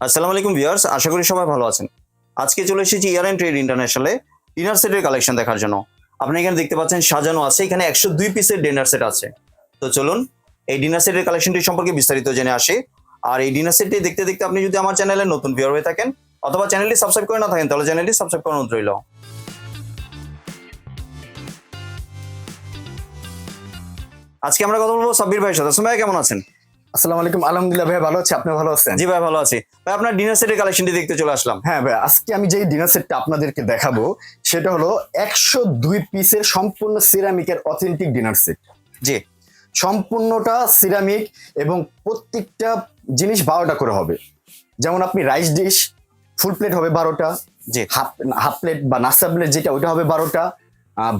আসসালামু আলাইকুম ভিউয়ার্স, আশা করি সবাই ভালো আছেন। আজকে চলে এসেছি ইয়ার অ্যান্ড ট্রেড ইন্টারন্যাশনালে ডিনার সেটের কালেকশন দেখার জন্য। আপনি এখানে দেখতে পাচ্ছেন সাজানো আছে, এখানে একশো দুই পিসের ডিনার সেট আছে। তো চলুন, এই ডিনার সেটের কালেকশনটি সম্পর্কে বিস্তারিত জেনে আসে। আর এই ডিনার সেটটি দেখতে দেখতে আপনি যদি আমার চ্যানেলে নতুন ভিউয়ার হয়ে থাকেন, অথবা চ্যানেলটি সাবস্ক্রাইব করে না থাকেন, তাহলে চ্যানেলটি সাবস্ক্রাইব করানো রইল। আজকে আমরা কথা বলব সাব্বির ভাইয়ের সাথে। সময় কেমন আছেন? আসসালামু আলাইকুম। আলহামদুলিল্লাহ ভাই ভালো আছি। আপনি ভালো আছেন? জি ভাই ভালো আছি। ভাই আপনার ডিনার সেটের কালেকশনটি দেখতে চলে আসলাম। হ্যাঁ ভাই আজকে আমি যেই ডিনার সেটটা আপনাদেরকে দেখাবো সেটা হলো একশো দুই পিসের সম্পূর্ণ সিরামিকের অথেন্টিক ডিনার সেট জি। সম্পূর্ণটা সিরামিক এবং প্রত্যেকটা জিনিস বারোটা করে হবে। যেমন আপনি রাইস ডিশ ফুল প্লেট হবে বারোটা। যে হাফ হাফ প্লেট বা নাস্তা প্লেট যেটা ওইটা হবে বারোটা।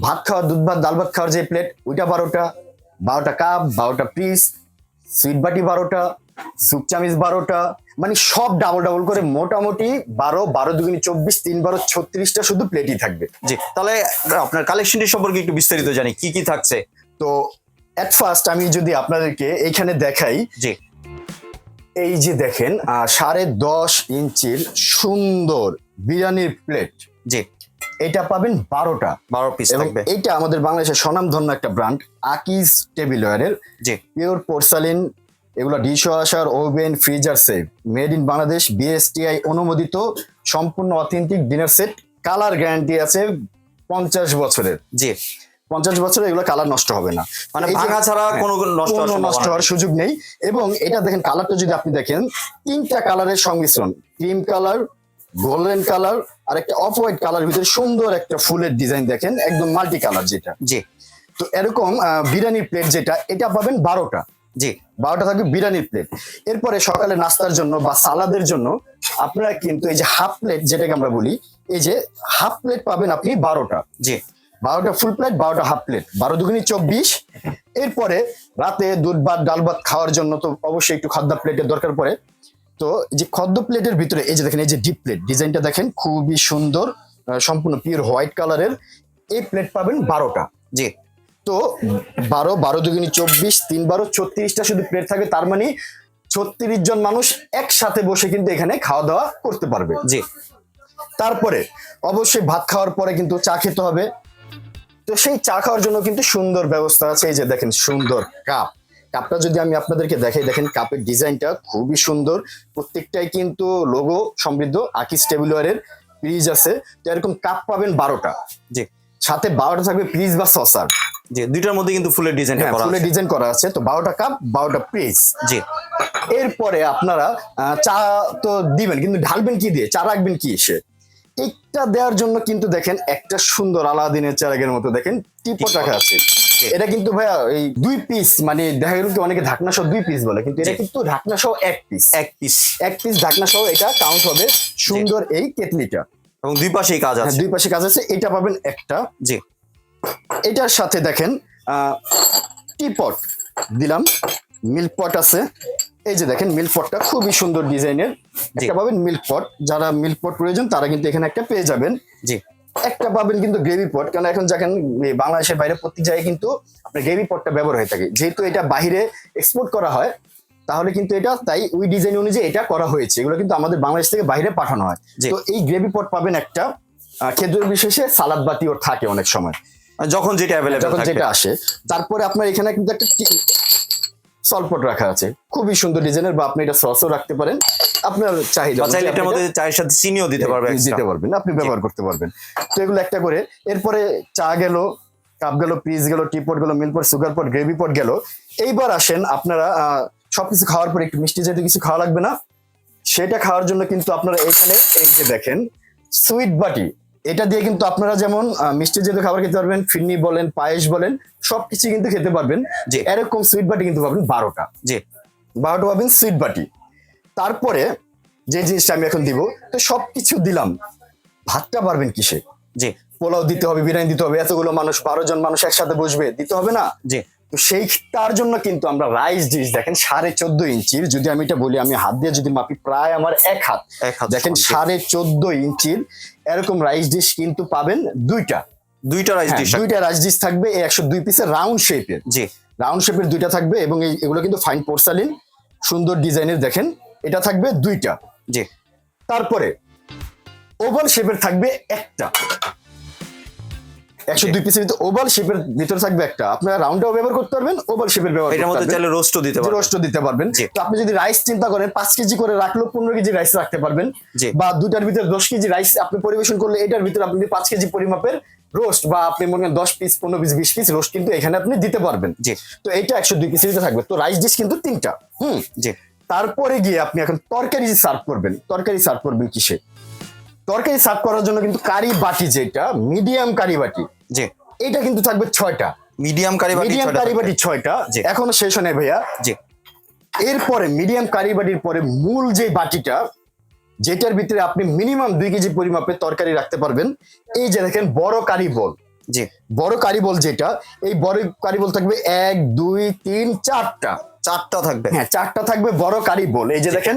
ভাত খাওয়ার দুধ ভাত ডাল ভাত খাওয়ার যে প্লেট ওইটা বারোটা। বারোটা কাপ বারোটা পিস সুইট বাটি বারোটা সুপ চামিচ বারোটা মানে সব ডাবল ডাবল করে মোটামুটি বারো বারো দুগুনি চব্বিশ তিন বারো ছত্রিশটা শুধু প্লেটই থাকবে। জি। তাহলে আপনার কালেকশনটি সম্পর্কে একটু বিস্তারিত জানি কি কি থাকছে? তো এট ফার্স্ট আমি যদি আপনাদেরকে এইখানে দেখাই জি। এই যে দেখেন সাড়ে দশ ইঞ্চির সুন্দর বিরিয়ানির প্লেট জি। এটা পাবেন বারোটা। বারো পিস থাকবে। এইটা আমাদের বাংলাদেশের স্বনামধন্য একটা ব্র্যান্ড আকিজ টেবিলওয়ারের জি। পিওর পোর্সালিন এগুলো dish washer oven freezer safe made in Bangladesh BSTI অনুমোদিত সম্পূর্ণ authentic dinner set colour guarantee আছে পঞ্চাশ বছরের। জি। পঞ্চাশ বছরে এগুলো কালার নষ্ট হবে না। মানে ভাঙা ছাড়া কোনো নষ্ট নষ্ট হওয়ার সুযোগ নেই। এবং এটা দেখেন কালারটা যদি আপনি দেখেন তিনটা কালারের সংমিশ্রণ। ক্রিম কালার গোল্ডেন কালার আর একটা অফ হোয়াইট কালার ভিতরে সুন্দর একটা ফুলের ডিজাইন দেখেন একদম মাল্টি কালার যেটা। জি। তো এরকম বিরিয়ানির প্লেট যেটা এটা পাবেন বারোটা। জি। বারোটা থাকবে বিরিয়ানির প্লেট এরপরে সকালে নাস্তার জন্য বা সালাদের জন্য আপনারা কিন্তু এই যে হাফ প্লেট যেটাকে আমরা বলি এই যে হাফ প্লেট পাবেন আপনি বারোটা। জি। বারোটা ফুল প্লেট বারোটা হাফ প্লেট বারো দুগুনি চব্বিশ। এরপরে রাতে দুধ ভাত ডাল ভাত খাওয়ার জন্য তো অবশ্যই একটু খাদ্য প্লেটের দরকার পড়ে। তো যে খাদ্য প্লেটের ভিতরে, এই যে দেখেন, এই যে ডিপ প্লেট ডিজাইনটা দেখেন, খুবই সুন্দর সম্পূর্ণ পিওর হোয়াইট কালারের এই প্লেট পাবেন বারোটা, জি। তো বারো বারো দুগুনি চব্বিশ, তিন বারো, ছত্রিশটা শুধু প্লেট থাকে, তার মানে ছত্রিশ জন মানুষ একসাথে বসে কিন্তু এখানে খাওয়া দাওয়া করতে পারবে, জি। তারপরে, অবশ্যই ভাত খাওয়ার পরে কিন্তু চা খেতে হবে। তো সেই চা খাওয়ার জন্য কিন্তু সুন্দর ব্যবস্থা আছে, এই যে দেখেন, সুন্দর কাপ কাপটা যদি আমি আপনাদেরকে দেখাই দেখেন কাপের ডিজাইনটা খুবই সুন্দর। প্রত্যেকটাই কিন্তু লোগো সমৃদ্ধ আকিস টেবিলওয়ারের ফ্রিজ আছে। তো এরকম কাপ পাবেন বারোটা। জি। সাথে বারোটা থাকবে ফ্রিজ বা সসার জি দুইটার মধ্যে কিন্তু ফুলের করা ফুলের ডিজাইন করা আছে। তো বারোটা কাপ বারোটা পিস জি। এরপরে আপনারা চা তো দিবেন কিন্তু ঢালবেন কি দিয়ে? চা রাখবেন কি এসে? একটা দেওয়ার জন্য কিন্তু দেখেন একটা সুন্দর আলাদিনের চারাগের মতো দেখেন টিপট রাখা আছে। এটা কিন্তু ভাইয়া এই দুই পিস মানে দেখা গেল কি অনেকে ঢাকনা সহ দুই পিস বলে কিন্তু এটা কিন্তু ঢাকনা সহ এক পিস এক পিস এক পিস ঢাকনা সহ এটা কাউন্ট হবে সুন্দর এই কেতলিটা এবং দুই পাশেই কাজ হ্যাঁ, আছে। দুই পাশে কাজ আছে এটা পাবেন একটা। জি। এটার সাথে দেখেন টিপট দিলাম মিল্ক পট আছে। এই যে দেখেন মিল্ক পটটা খুবই সুন্দর ডিজাইনের একটা পাবেন মিল্ক পট যারা মিল্ক পট প্রয়োজন তারা কিন্তু এখানে একটা পেয়ে যাবেন। জি। একটা পাবেন কিন্তু গ্রেভি পট কারণ এখন দেখেন বাংলাদেশের বাইরে প্রত্যেক জায়গায় কিন্তু আপনার গ্রেভি পটটা ব্যবহার হয়ে থাকে। যেহেতু এটা বাইরে এক্সপোর্ট করা হয় তাহলে কিন্তু এটা তাই ওই ডিজাইন অনুযায়ী এটা করা হয়েছে। এগুলো কিন্তু আমাদের বাংলাদেশ থেকে বাইরে পাঠানো হয়। তো এই গ্রেভি পট পাবেন একটা খেজুর বিশেষে সালাদ বাতি বাতিও থাকে অনেক সময়। যখন যেটা অ্যাভেলেবল যখন যেটা আসে। তারপরে আপনার এখানে কিন্তু একটা সলপট রাখা আছে। খুবই সুন্দর ডিজাইনের বা আপনি এটা সসও রাখতে পারেন। আপনার চাহিদা চাইলে এটার মধ্যে চায়ের সাথে চিনিও দিতে পারবেন দিতে পারবেন আপনি ব্যবহার করতে পারবেন। তো এগুলো একটা করে এরপরে চা গেল কাপ গেল পিস গেল টিপট গেল milk pot sugar pot gravy pot গেল। এইবার আসেন আপনারা সবকিছু খাওয়ার পরে একটু মিষ্টি যেহেতু কিছু খাওয়া লাগবে না। সেটা খাওয়ার জন্য কিন্তু আপনারা এখানে এই যে দেখেন সুইট বাটি। এটা দিয়ে কিন্তু আপনারা যেমন মিষ্টি জাতীয় খাবার খেতে পারবেন ফিরনি বলেন পায়েস বলেন সবকিছু কিন্তু খেতে পারবেন। যে এরকম সুইট বাটি কিন্তু পাবেন বারোটা। জি। বারোটা পাবেন সুইট বাটি। তারপরে যে জিনিসটা আমি এখন দিব তো সবকিছু দিলাম। ভাতটা পারবেন কিসে? জি। পোলাও দিতে হবে বিরিয়ানি দিতে হবে এতগুলো মানুষ বারো জন মানুষ একসাথে বসবে দিতে হবে না? জি। তো সেই তার জন্য কিন্তু আমরা রাইস ডিশ দেখেন সাড়ে চোদ্দ ইঞ্চির যদি আমি এটা বলি আমি হাত দিয়ে যদি মাপি প্রায় আমার এক হাত। এক হাত দেখেন সাড়ে চোদ্দ ইঞ্চির এরকম রাইস ডিশ কিন্তু পাবেন দুইটা। দুইটা রাইস হ্যাঁ, ডিশ দুইটা রাইস ডিশ থাকবে একশো দুই পিসের রাউন্ড শেপের জি। রাউন্ড শেপের দুইটা থাকবে এবং এই- এগুলো কিন্তু ফাইন পোর্সালিন সুন্দর ডিজাইনের দেখেন এটা থাকবে দুইটা। জি। তারপরে ওভাল শেপের থাকবে একটা। একশো দুই পিসের ভিতরে ওভাল শেপের ভিতরে থাকবে একটা। আপনারা রাউন্ডটাও ব্যবহার করতে পারবেন ওভাল শেপের ব্যবহার এটার মধ্যে চাইলে রোস্টও দিতে পারবেন। রোস্টও দিতে পারবেন। তো আপনি যদি রাইস চিন্তা করেন পাঁচ কেজি করে রাখলেও পনেরো কেজি রাইস রাখতে পারবেন। বা দুটার ভিতরে দশ কেজি রাইস আপনি পরিবেশন করলে এটার ভিতরে আপনি পাঁচ কেজি পরিমাপের রোস্ট বা আপনি মনে করেন দশ পিস পনেরো পিস বিশ পিস রোস্ট কিন্তু এখানে আপনি দিতে পারবেন। জি। তো এইটা একশো দুই পিসের ভিতরে থাকবে। তো রাইস ডিশ কিন্তু তিনটা। হুম? জি। তারপরে গিয়ে আপনি এখন তরকারি সার্ভ করবেন। তরকারি সার্ভ করবেন কিসে? তরকারি সার্ভ করার জন্য কিন্তু কারি বাটি যেটা মিডিয়াম কারি বাটি জি। এটা কিন্তু থাকবে ছয়টা। মিডিয়াম কারি বাটি মিডিয়াম কারি বাটি ছয়টা। এখনও শেষ হয় ভাইয়া। জি। এরপরে মিডিয়াম কারি বাটির পরে মূল যে বাটিটা যেটার ভিতরে আপনি মিনিমাম দুই কেজি পরিমাপের তরকারি রাখতে পারবেন এই যে দেখেন বড় কারি বল। জি। বড় কারি বল যেটা এই বড় কারি বল থাকবে এক দুই তিন চারটা। চারটা থাকবে। হ্যাঁ চারটা থাকবে বড় কারি বল। এই যে দেখেন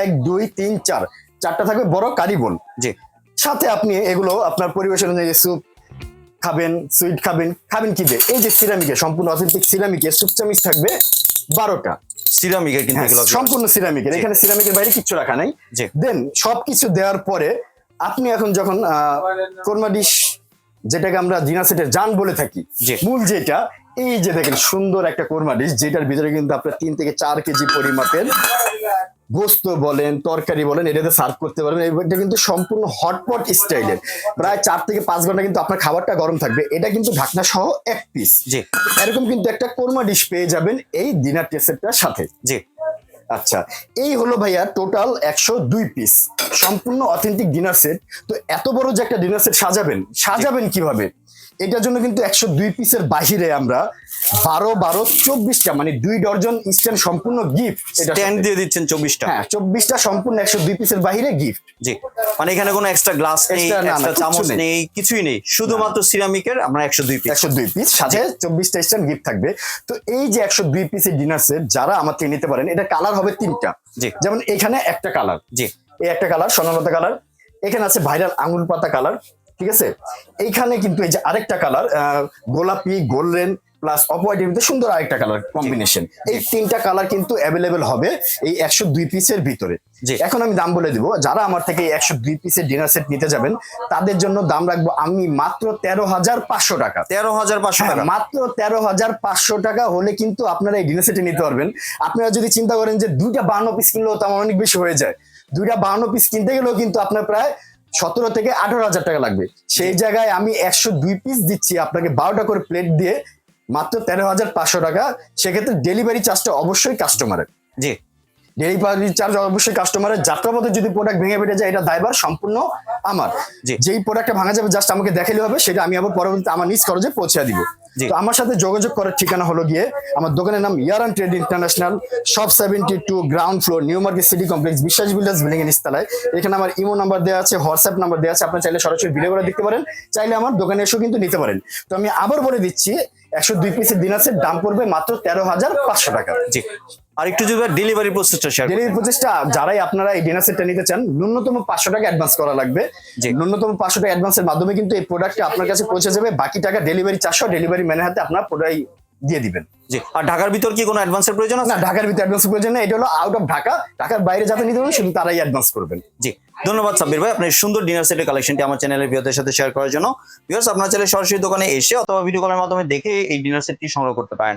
এক দুই তিন চার। চারটা থাকবে বড় কারি বল। জি। সাথে আপনি এগুলো আপনার পরিবেশন অনুযায়ী স্যুপ খাবেন সুইট খাবেন খাবেন কি দিয়ে? এই যে সিরামিকে সম্পূর্ণ অথেন্টিক সিরামিকের স্যুপ চামিচ থাকবে বারোটা। সিরামিকের কিন্তু হ্যাঁ, সম্পূর্ণ সিরামিকের এখানে সিরামিকের বাইরে কিচ্ছু রাখা নাই। দেন সবকিছু দেওয়ার পরে আপনি এখন যখন কোরমা ডিশ যেটাকে আমরা ডিনার সেটের জান বলে থাকি। মূল যেটা এই যে দেখেন সুন্দর একটা কোরমা ডিশ যেটার ভিতরে কিন্তু আপনার তিন থেকে চার কেজি পরিমাপের গোস্ত বলেন তরকারি বলেন এটাতে সার্ভ করতে পারবেন। এটা কিন্তু সম্পূর্ণ হটপট স্টাইলের প্রায় চার থেকে পাঁচ ঘণ্টা কিন্তু আপনার খাবারটা গরম থাকবে। এটা কিন্তু ঢাকনা সহ এক পিস জি। এরকম কিন্তু একটা কোরমা ডিশ পেয়ে যাবেন এই ডিনার টেসেটটার সাথে। জি। আচ্ছা এই হলো ভাইয়া টোটাল একশো দুই পিস সম্পূর্ণ অথেন্টিক ডিনার সেট তো এত বড় যে একটা ডিনার সেট সাজাবেন সাজাবেন কীভাবে? এটার জন্য কিন্তু একশো দুই পিসের বাহিরে আমরা বারো বারো চব্বিশটা মানে দুই ডর্জন স্ট্যান্ড সম্পূর্ণ গিফট স্ট্যান্ড দিয়ে দিচ্ছেন চব্বিশটা? হ্যাঁ চব্বিশটা সম্পূর্ণ একশো দুই পিসের বাহিরে গিফট জি মানে এখানে কোনো এক্সট্রা গ্লাস নেই এক্সট্রা চামচ নেই। নেই কিছুই নেই। শুধুমাত্র সিরামিকের আমরা একশো দুই পিস একশো দুই পিস সাথে চব্বিশটা স্ট্যান্ড গিফট থাকবে। তো এই যে একশো দুই পিসের ডিনার সেট যারা আমার থেকে নিতে পারেন এটা কালার হবে তিনটা। জি। যেমন এখানে একটা কালার জি। এই একটা কালার স্বর্ণলতা কালার এখানে আছে ভাইরাল আঙুল পাতা কালার ঠিক আছে? এইখানে কিন্তু এই যে আরেকটা কালার গোলাপি গোল্ডেন প্লাস অফ ভিতরে সুন্দর আরেকটা কালার কম্বিনেশন এই তিনটা কালার কিন্তু অ্যাভেলেবেল হবে এই একশো দুই পিসের ভিতরে। এখন আমি দাম বলে দিব যারা আমার থেকে একশো দুই পিসের ডিনার সেট নিতে যাবেন তাদের জন্য দাম রাখব আমি মাত্র তেরো হাজার পাঁচশো টাকা। তেরো হাজার পাঁচশো হ্যাঁ, টাকা? মাত্র তেরো হাজার পাঁচশো টাকা হলে কিন্তু আপনারা এই ডিনার সেটে নিতে পারবেন। আপনারা যদি চিন্তা করেন যে দুইটা বান্ন পিস কিনলেও তো আমার অনেক বেশি হয়ে যায়। দুইটা বান্ন পিস কিনতে গেলেও কিন্তু আপনার প্রায় সতেরো থেকে আঠারো হাজার টাকা লাগবে। সেই জায়গায় আমি একশো দুই পিস দিচ্ছি আপনাকে বারোটা করে প্লেট দিয়ে মাত্র তেরো হাজার পাঁচশো টাকা। সেক্ষেত্রে ডেলিভারি চার্জটা অবশ্যই কাস্টমারের জি। ডেলিভারি চার্জ অবশ্যই কাস্টমারের যাত্রাপথে যদি প্রোডাক্ট ভেঙে ফেটে যায় এটা দায়বার সম্পূর্ণ আমার। যেই প্রোডাক্টটা ভাঙা যাবে জাস্ট আমাকে দেখালে হবে সেটা আমি আবার পরবর্তীতে আমার নিজ খরচে পৌঁছে দিব। তো আমার সাথে যোগাযোগ করার ঠিকানা হলো গিয়ে আমার দোকানের নাম ইয়ার অ্যান্ড ট্রেড ইন্টারন্যাশনাল সব seventy two ground floor new market city complex Biswas builders building এর নিস্তালায়। এখানে আমার ইমো নাম্বার দেওয়া আছে হোয়াটসঅ্যাপ নাম্বার দেওয়া আছে আপনার চাইলে সরাসরি ভিডিও করে দেখতে পারেন চাইলে আমার দোকানে এসেও কিন্তু নিতে পারেন। তো আমি আবার বলে দিচ্ছি একশো দুই পিসের দিন আছে দাম পড়বে মাত্র তেরো হাজার পাঁচশো টাকা। জি। আর একটু যদি ডেলিভারি প্রসেসটা শেয়ার ডেলিভারি প্রচেষ্টা যারাই আপনারা এই ডিনার সেটটা নিতে চান ন্যূনতম পাঁচশো টাকা অ্যাডভান্স করা লাগবে। জি। ন্যূনতম পাঁচশো টাকা অ্যাডভান্সের মাধ্যমে কিন্তু এই প্রোডাক্টটা আপনার কাছে পৌঁছে যাবে। বাকি টাকা ডেলিভারি চারশো ডেলিভারি ম্যানের হাতে আপনার প্রোডাক্ট দিয়ে দিবেন। জি। আর ঢাকার ভিতর কি কোনো অ্যাডভান্সের প্রয়োজন আছে? না ঢাকার ভিতরে অ্যাডভান্স প্রয়োজন নেই। এটা হলো আউট অফ ঢাকা। ঢাকার বাইরে যাতে নিতে পারবেন শুধু তারাই অ্যাডভান্স করবেন। জি। ধন্যবাদ সাব্বির ভাই। আপনার সুন্দর ডিনার সেটের কালেকশনটি আমার চ্যানেলের ভিউদের সাথে শেয়ার করার জন্য। ভিউয়ার্স আপনার চ্যানেলে সরাসরি দোকানে এসে অথবা ভিডিও কলের মাধ্যমে দেখে এই ডিনার সেটটি সংগ্রহ করতে পারেন।